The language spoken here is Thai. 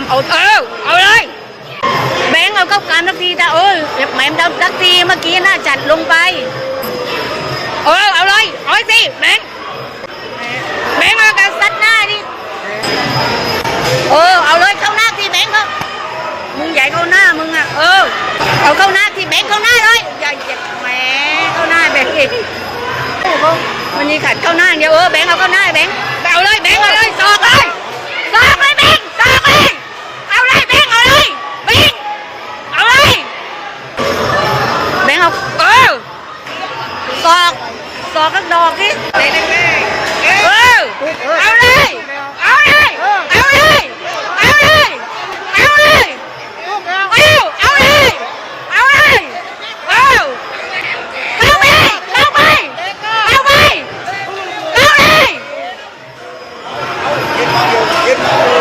ำเอาเออเอาเลยแบงค์เอาเข้าการทักทีแต่เออแหม่มดับทักทีเมื่อกี้น่าจัดลงไป เออเอาเลยเอาสิแบงค์แบงค์เอาการซัดหน้าดิเออเอาเลยเข้าหน้าที่แบงค์เขามึงใหญ่เข้าหน้ามึงอะเออเอาเข้าหน้าที่แบงค์เข้าหน้าเลยอย่าอย่าแหมเข้าหน้าแบงค์อีกมันนี่ขัดเข้าหน้าอย่าเดียวเออแบงค์เอาเข้าหน้าแบงค์ สอกสอกกักดอกดิเด็กๆเออเอาเลยเอาเลยเอาเลยเอาเลยเอาเลยเอาเอาเลยเอาเลยเอาเข้าไปเอ้าไปเข้าไปเข้าเลย Get my, get my.